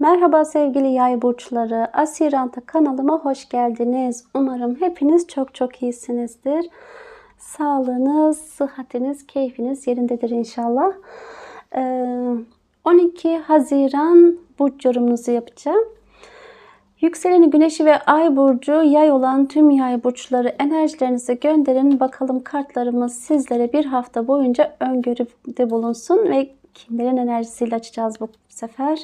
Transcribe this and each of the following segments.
Merhaba sevgili yay burçları. Asiranta kanalıma hoş geldiniz. Umarım hepiniz çok çok iyisinizdir. Sağlığınız, sıhhatiniz, keyfiniz yerindedir inşallah. Ee, 12 Haziran burç yorumunuzu yapacağım. Yükseleni güneşi ve ay burcu yay olan tüm yay burçları enerjilerinizi gönderin. Bakalım kartlarımız sizlere bir hafta boyunca öngörüde bulunsun ve kimlerin enerjisiyle açacağız bu sefer.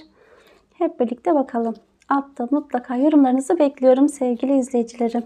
Hep birlikte bakalım. Altta mutlaka yorumlarınızı bekliyorum sevgili izleyicilerim.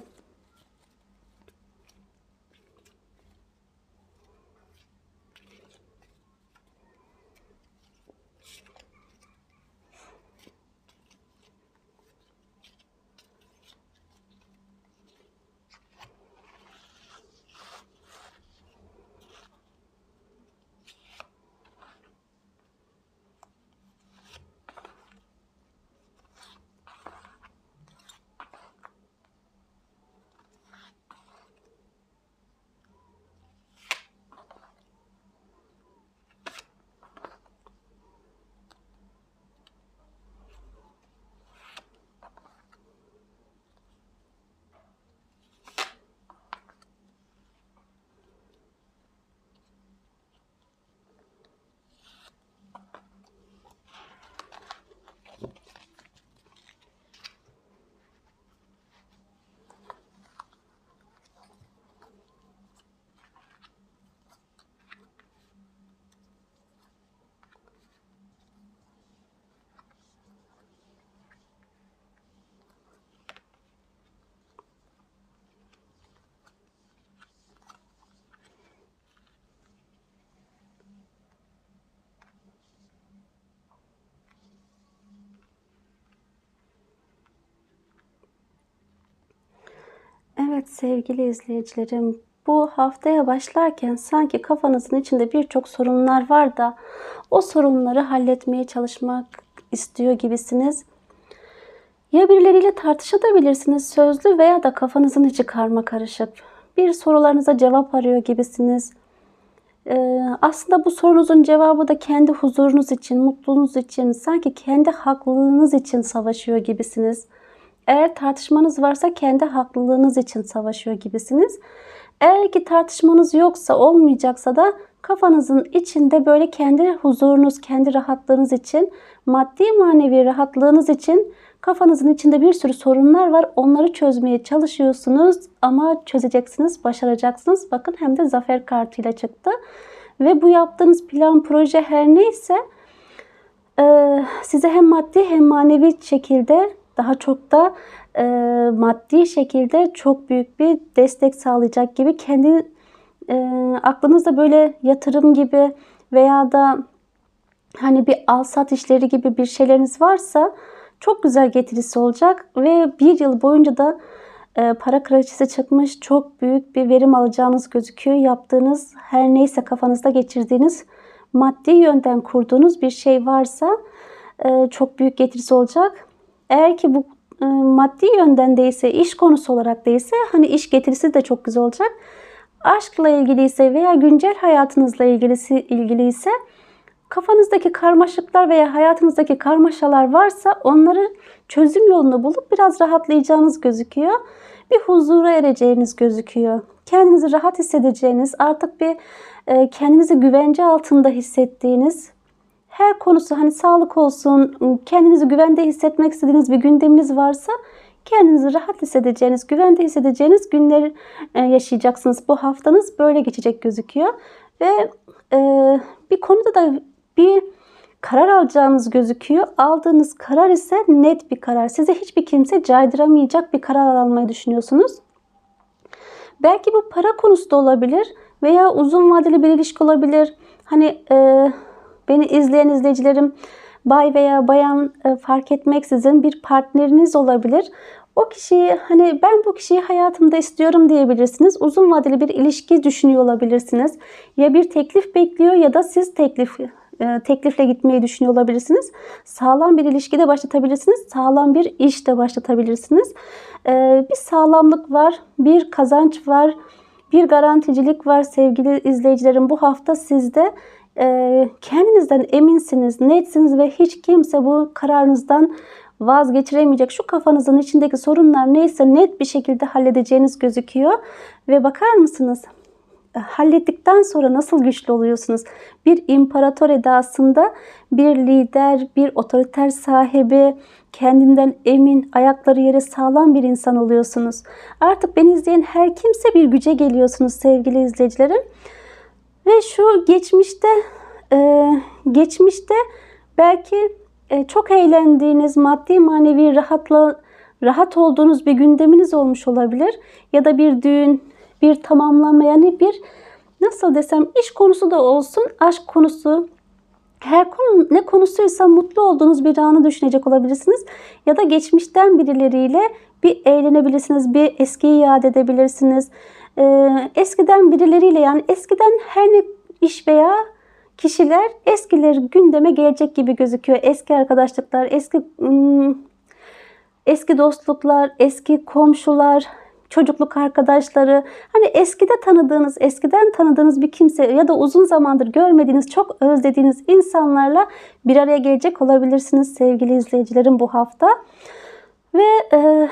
Evet sevgili izleyicilerim, bu haftaya başlarken sanki kafanızın içinde birçok sorunlar var da o sorunları halletmeye çalışmak istiyor gibisiniz. Ya birileriyle tartışabilirsiniz sözlü veya da kafanızın içi karma karışık. Bir sorularınıza cevap arıyor gibisiniz. Ee, aslında bu sorunuzun cevabı da kendi huzurunuz için, mutluluğunuz için, sanki kendi haklılığınız için savaşıyor gibisiniz. Eğer tartışmanız varsa kendi haklılığınız için savaşıyor gibisiniz. Eğer ki tartışmanız yoksa, olmayacaksa da kafanızın içinde böyle kendi huzurunuz, kendi rahatlığınız için, maddi manevi rahatlığınız için kafanızın içinde bir sürü sorunlar var. Onları çözmeye çalışıyorsunuz ama çözeceksiniz, başaracaksınız. Bakın hem de zafer kartıyla çıktı. Ve bu yaptığınız plan, proje her neyse size hem maddi hem manevi şekilde daha çok da e, maddi şekilde çok büyük bir destek sağlayacak gibi kendi e, aklınızda böyle yatırım gibi veya da hani bir al sat işleri gibi bir şeyleriniz varsa çok güzel getirisi olacak ve bir yıl boyunca da e, para kraliçesi çıkmış çok büyük bir verim alacağınız gözüküyor. Yaptığınız her neyse kafanızda geçirdiğiniz maddi yönden kurduğunuz bir şey varsa e, çok büyük getirisi olacak. Eğer ki bu e, maddi yönden değilse, iş konusu olarak değilse hani iş getirisi de çok güzel olacak. Aşkla ilgili ise veya güncel hayatınızla ilgilisi, ilgili ise kafanızdaki karmaşıklar veya hayatınızdaki karmaşalar varsa onları çözüm yolunu bulup biraz rahatlayacağınız gözüküyor. Bir huzura ereceğiniz gözüküyor. Kendinizi rahat hissedeceğiniz, artık bir e, kendinizi güvence altında hissettiğiniz her konusu hani sağlık olsun, kendinizi güvende hissetmek istediğiniz bir gündeminiz varsa kendinizi rahat hissedeceğiniz, güvende hissedeceğiniz günler e, yaşayacaksınız. Bu haftanız böyle geçecek gözüküyor. Ve e, bir konuda da bir karar alacağınız gözüküyor. Aldığınız karar ise net bir karar. Size hiçbir kimse caydıramayacak bir karar almayı düşünüyorsunuz. Belki bu para konusu da olabilir veya uzun vadeli bir ilişki olabilir. Hani e, Beni izleyen izleyicilerim bay veya bayan e, fark etmeksizin bir partneriniz olabilir. O kişiyi hani ben bu kişiyi hayatımda istiyorum diyebilirsiniz. Uzun vadeli bir ilişki düşünüyor olabilirsiniz. Ya bir teklif bekliyor ya da siz teklif e, teklifle gitmeyi düşünüyor olabilirsiniz. Sağlam bir ilişki de başlatabilirsiniz. Sağlam bir iş de başlatabilirsiniz. E, bir sağlamlık var, bir kazanç var, bir garanticilik var sevgili izleyicilerim. Bu hafta sizde kendinizden eminsiniz, netsiniz ve hiç kimse bu kararınızdan vazgeçiremeyecek. Şu kafanızın içindeki sorunlar neyse net bir şekilde halledeceğiniz gözüküyor. Ve bakar mısınız? hallettikten sonra nasıl güçlü oluyorsunuz? Bir imparator edasında bir lider, bir otoriter sahibi, kendinden emin, ayakları yere sağlam bir insan oluyorsunuz. Artık beni izleyen her kimse bir güce geliyorsunuz sevgili izleyicilerim. Ve şu geçmişte, e, geçmişte belki e, çok eğlendiğiniz, maddi manevi rahatla rahat olduğunuz bir gündeminiz olmuş olabilir. Ya da bir düğün, bir tamamlanma yani bir nasıl desem iş konusu da olsun, aşk konusu, her konu ne konusuysa mutlu olduğunuz bir anı düşünecek olabilirsiniz. Ya da geçmişten birileriyle bir eğlenebilirsiniz, bir eskiyi yad edebilirsiniz. Ee, eskiden birileriyle yani eskiden her ne iş veya kişiler eskiler gündeme gelecek gibi gözüküyor. Eski arkadaşlıklar, eski ım, eski dostluklar, eski komşular, çocukluk arkadaşları, hani eskide tanıdığınız, eskiden tanıdığınız bir kimse ya da uzun zamandır görmediğiniz, çok özlediğiniz insanlarla bir araya gelecek olabilirsiniz sevgili izleyicilerim bu hafta. Ve e,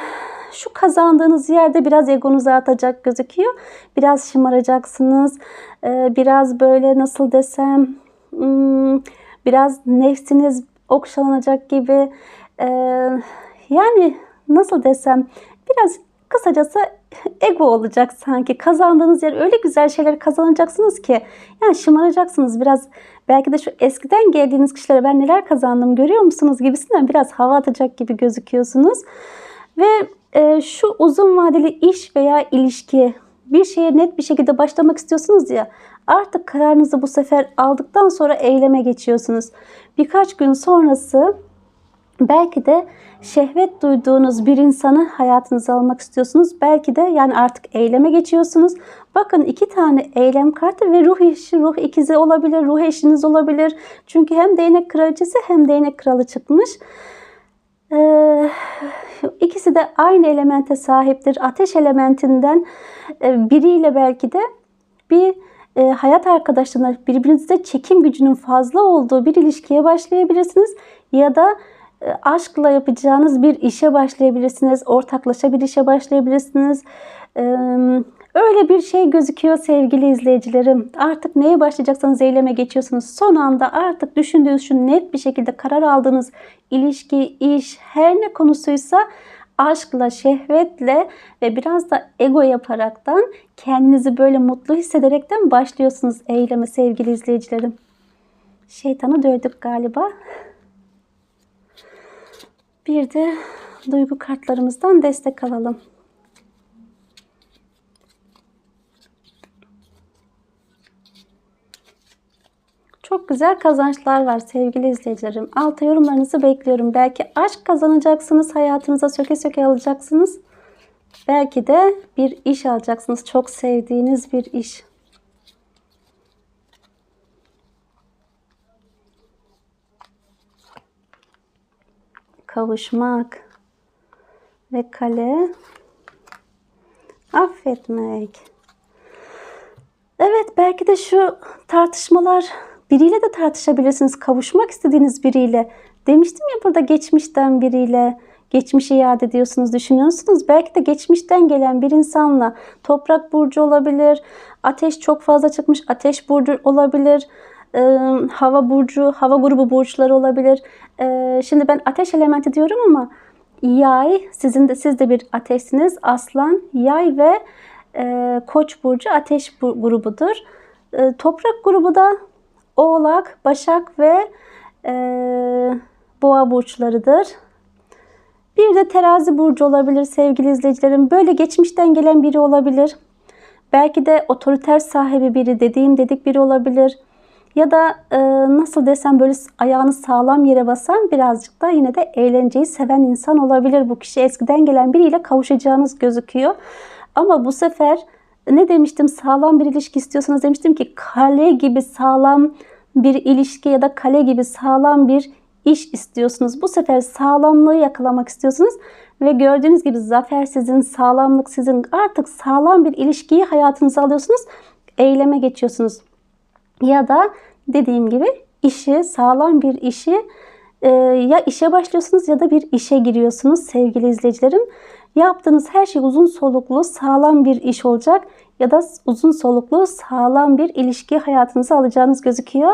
şu kazandığınız yerde biraz egonuz artacak gözüküyor. Biraz şımaracaksınız. E, biraz böyle nasıl desem hmm, biraz nefsiniz okşalanacak gibi. E, yani nasıl desem biraz Kısacası ego olacak sanki. Kazandığınız yer öyle güzel şeyler kazanacaksınız ki. Yani şımaracaksınız biraz. Belki de şu eskiden geldiğiniz kişilere ben neler kazandım görüyor musunuz gibisinden biraz hava atacak gibi gözüküyorsunuz. Ve e, şu uzun vadeli iş veya ilişki bir şeye net bir şekilde başlamak istiyorsunuz ya artık kararınızı bu sefer aldıktan sonra eyleme geçiyorsunuz. Birkaç gün sonrası belki de şehvet duyduğunuz bir insanı hayatınıza almak istiyorsunuz. Belki de yani artık eyleme geçiyorsunuz. Bakın iki tane eylem kartı ve ruh eşi, ruh ikizi olabilir, ruh eşiniz olabilir. Çünkü hem değnek kraliçesi hem değnek kralı çıkmış. Ee, ikisi de aynı elemente sahiptir. Ateş elementinden e, biriyle belki de bir e, hayat arkadaşlarına birbirinizde çekim gücünün fazla olduğu bir ilişkiye başlayabilirsiniz. Ya da e, aşkla yapacağınız bir işe başlayabilirsiniz. Ortaklaşa bir işe başlayabilirsiniz. Öyle bir şey gözüküyor sevgili izleyicilerim. Artık neye başlayacaksanız eyleme geçiyorsunuz. Son anda artık düşündüğünüz şu net bir şekilde karar aldığınız ilişki, iş, her ne konusuysa aşkla, şehvetle ve biraz da ego yaparaktan kendinizi böyle mutlu hissederekten başlıyorsunuz eyleme sevgili izleyicilerim. Şeytanı dövdük galiba. Bir de duygu kartlarımızdan destek alalım. Çok güzel kazançlar var sevgili izleyicilerim. Alta yorumlarınızı bekliyorum. Belki aşk kazanacaksınız, hayatınıza söke söke alacaksınız. Belki de bir iş alacaksınız. Çok sevdiğiniz bir iş. kavuşmak ve kale affetmek. Evet belki de şu tartışmalar biriyle de tartışabilirsiniz. Kavuşmak istediğiniz biriyle. Demiştim ya burada geçmişten biriyle geçmişi iade ediyorsunuz, düşünüyorsunuz. Belki de geçmişten gelen bir insanla toprak burcu olabilir, ateş çok fazla çıkmış, ateş burcu olabilir, e, hava burcu, hava grubu burçları olabilir. E, şimdi ben ateş elementi diyorum ama yay, sizin de siz de bir ateşsiniz. Aslan, yay ve e, koç burcu ateş grubudur. E, toprak grubu da oğlak, başak ve e, boğa burçlarıdır. Bir de terazi burcu olabilir sevgili izleyicilerim. Böyle geçmişten gelen biri olabilir. Belki de otoriter sahibi biri, dediğim dedik biri olabilir. Ya da e, nasıl desem böyle ayağını sağlam yere basan birazcık da yine de eğlenceyi seven insan olabilir. Bu kişi eskiden gelen biriyle kavuşacağınız gözüküyor. Ama bu sefer ne demiştim sağlam bir ilişki istiyorsanız demiştim ki kale gibi sağlam bir ilişki ya da kale gibi sağlam bir iş istiyorsunuz. Bu sefer sağlamlığı yakalamak istiyorsunuz ve gördüğünüz gibi zafer sizin, sağlamlık sizin. Artık sağlam bir ilişkiyi hayatınıza alıyorsunuz. Eyleme geçiyorsunuz. Ya da dediğim gibi işi, sağlam bir işi e, ya işe başlıyorsunuz ya da bir işe giriyorsunuz sevgili izleyicilerim. Yaptığınız her şey uzun soluklu, sağlam bir iş olacak ya da uzun soluklu, sağlam bir ilişki hayatınıza alacağınız gözüküyor.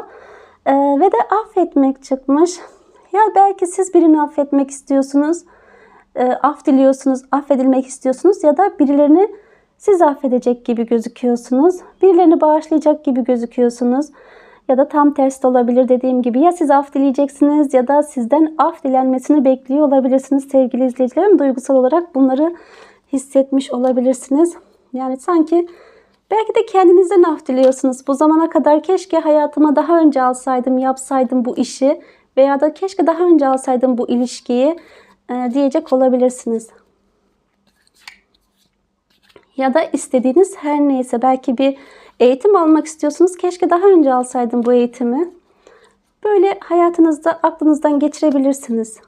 E, ve de affetmek çıkmış. Ya belki siz birini affetmek istiyorsunuz, e, af diliyorsunuz, affedilmek istiyorsunuz ya da birilerini siz affedecek gibi gözüküyorsunuz. Birilerini bağışlayacak gibi gözüküyorsunuz. Ya da tam tersi de olabilir dediğim gibi. Ya siz af dileyeceksiniz ya da sizden af dilenmesini bekliyor olabilirsiniz sevgili izleyicilerim. Duygusal olarak bunları hissetmiş olabilirsiniz. Yani sanki belki de kendinizden af diliyorsunuz. Bu zamana kadar keşke hayatıma daha önce alsaydım, yapsaydım bu işi veya da keşke daha önce alsaydım bu ilişkiyi e, diyecek olabilirsiniz. Ya da istediğiniz her neyse belki bir eğitim almak istiyorsunuz. Keşke daha önce alsaydım bu eğitimi. Böyle hayatınızda aklınızdan geçirebilirsiniz.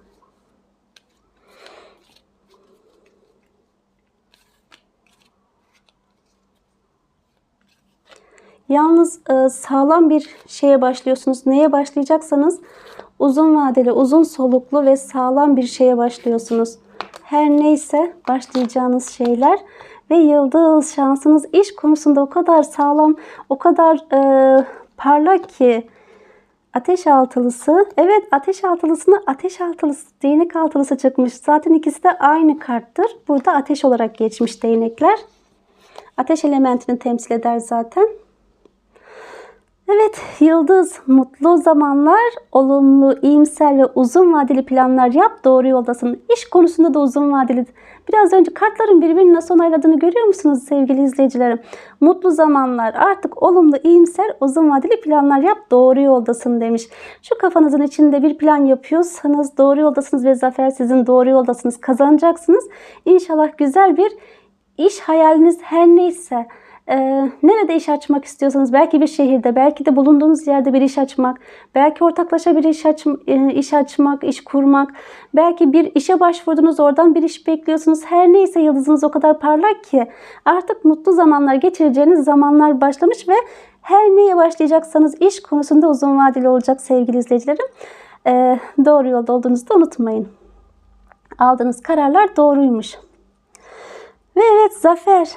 Yalnız e, sağlam bir şeye başlıyorsunuz. Neye başlayacaksanız uzun vadeli, uzun soluklu ve sağlam bir şeye başlıyorsunuz. Her neyse başlayacağınız şeyler ve yıldız şansınız iş konusunda o kadar sağlam, o kadar e, parlak ki ateş altılısı. Evet ateş altılısına ateş altılısı, değnek altılısı çıkmış. Zaten ikisi de aynı karttır. Burada ateş olarak geçmiş değnekler. Ateş elementini temsil eder zaten. Evet, yıldız, mutlu zamanlar, olumlu, iyimser ve uzun vadeli planlar yap, doğru yoldasın. İş konusunda da uzun vadeli. Biraz önce kartların birbirini nasıl onayladığını görüyor musunuz sevgili izleyicilerim? Mutlu zamanlar, artık olumlu, iyimser, uzun vadeli planlar yap, doğru yoldasın demiş. Şu kafanızın içinde bir plan yapıyorsanız doğru yoldasınız ve zafer sizin doğru yoldasınız, kazanacaksınız. İnşallah güzel bir iş hayaliniz her neyse e, nerede iş açmak istiyorsanız belki bir şehirde, belki de bulunduğunuz yerde bir iş açmak, belki ortaklaşa bir iş, aç, e, iş açmak, iş kurmak, belki bir işe başvurdunuz oradan bir iş bekliyorsunuz. Her neyse yıldızınız o kadar parlak ki artık mutlu zamanlar geçireceğiniz zamanlar başlamış ve her neye başlayacaksanız iş konusunda uzun vadeli olacak sevgili izleyicilerim. E, doğru yolda olduğunuzu da unutmayın. Aldığınız kararlar doğruymuş. Ve evet zafer.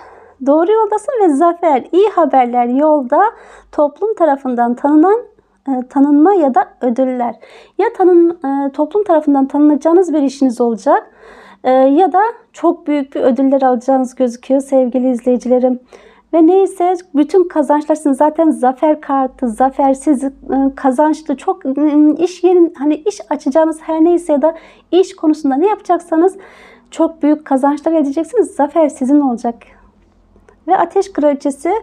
Doğru yoldasın ve zafer, iyi haberler yolda toplum tarafından tanınan e, tanınma ya da ödüller. Ya tanın e, toplum tarafından tanınacağınız bir işiniz olacak e, ya da çok büyük bir ödüller alacağınız gözüküyor sevgili izleyicilerim. Ve neyse bütün kazançlar sizin zaten zafer kartı, zafer siz e, kazançlı çok iş yerin hani iş açacağınız her neyse ya da iş konusunda ne yapacaksanız çok büyük kazançlar edeceksiniz. Zafer sizin olacak ve ateş kraliçesi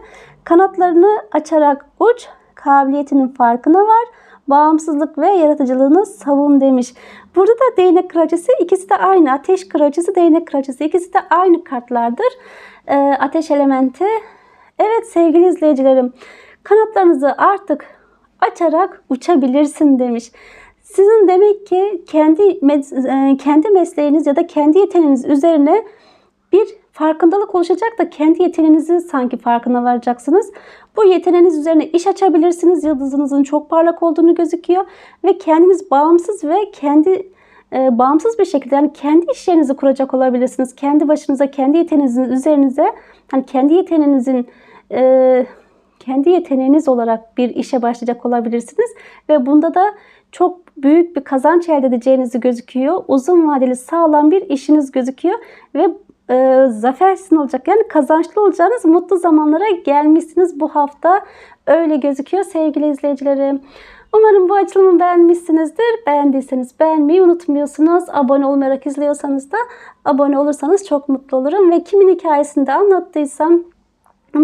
kanatlarını açarak uç, kabiliyetinin farkına var. Bağımsızlık ve yaratıcılığını savun demiş. Burada da değnek kraliçesi ikisi de aynı. Ateş kraliçesi, değnek kraliçesi ikisi de aynı kartlardır. Ee, ateş elementi. Evet sevgili izleyicilerim kanatlarınızı artık açarak uçabilirsin demiş. Sizin demek ki kendi e, kendi mesleğiniz ya da kendi yeteneğiniz üzerine bir farkındalık oluşacak da kendi yeteneğinizi sanki farkına varacaksınız. Bu yeteneğiniz üzerine iş açabilirsiniz. Yıldızınızın çok parlak olduğunu gözüküyor ve kendiniz bağımsız ve kendi e, bağımsız bir şekilde yani kendi iş yerinizi kuracak olabilirsiniz. Kendi başınıza, kendi yeteneğinizin üzerinize hani kendi yeteneğinizin e, kendi yeteneğiniz olarak bir işe başlayacak olabilirsiniz ve bunda da çok büyük bir kazanç elde edeceğinizi gözüküyor. Uzun vadeli sağlam bir işiniz gözüküyor ve e, zafer olacak. Yani kazançlı olacağınız mutlu zamanlara gelmişsiniz bu hafta. Öyle gözüküyor sevgili izleyicilerim. Umarım bu açılımı beğenmişsinizdir. Beğendiyseniz beğenmeyi unutmuyorsunuz. Abone olmayarak izliyorsanız da abone olursanız çok mutlu olurum. Ve kimin hikayesini de anlattıysam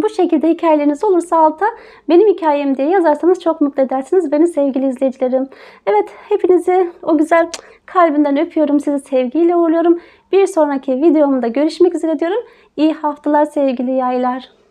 bu şekilde hikayeleriniz olursa alta benim hikayem diye yazarsanız çok mutlu edersiniz beni sevgili izleyicilerim. Evet hepinizi o güzel kalbinden öpüyorum. Sizi sevgiyle uğurluyorum. Bir sonraki videomda görüşmek üzere diyorum. İyi haftalar sevgili yaylar.